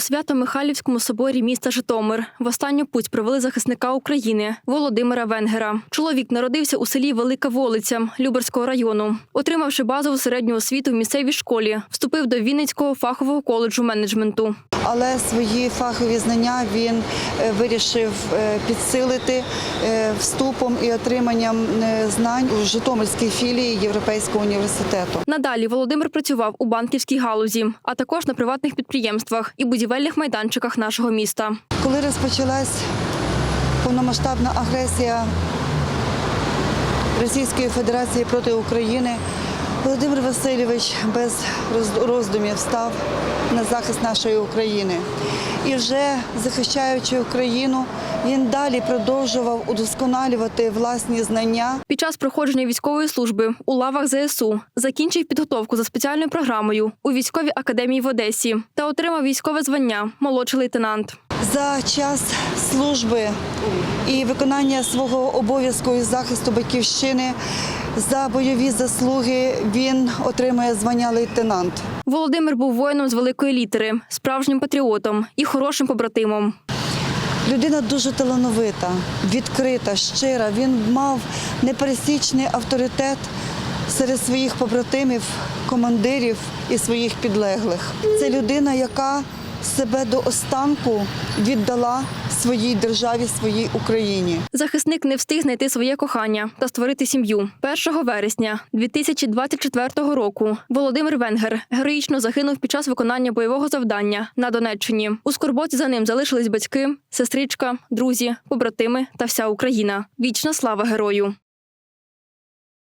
Свято-Михайлівському соборі міста Житомир в останню путь провели захисника України Володимира Венгера. Чоловік народився у селі Велика Волиця Люберського району. Отримавши базову середню освіту в місцевій школі, вступив до Вінницького фахового коледжу менеджменту. Але свої фахові знання він е, вирішив е, підсилити е, вступом і отриманням знань у Житомирській філії Європейського університету. Надалі Володимир працював у банківській галузі, а також на приватних підприємствах і будівельних майданчиках нашого міста. Коли розпочалась повномасштабна агресія Російської Федерації проти України, Володимир Васильович без роздумів став на захист нашої України. І вже захищаючи Україну, він далі продовжував удосконалювати власні знання Під час проходження військової служби у лавах ЗСУ закінчив підготовку за спеціальною програмою у військовій академії в Одесі та отримав військове звання молодший лейтенант. За час служби і виконання свого обов'язку із захисту батьківщини за бойові заслуги він отримує звання лейтенант. Володимир був воїном з великої літери, справжнім патріотом і хорошим побратимом. Людина дуже талановита, відкрита, щира. Він мав непересічний авторитет серед своїх побратимів, командирів і своїх підлеглих. Це людина, яка себе до останку віддала своїй державі, своїй Україні. Захисник не встиг знайти своє кохання та створити сім'ю. 1 вересня 2024 року Володимир Венгер героїчно загинув під час виконання бойового завдання на Донеччині. У скорботі за ним залишились батьки, сестричка, друзі, побратими та вся Україна. Вічна слава герою.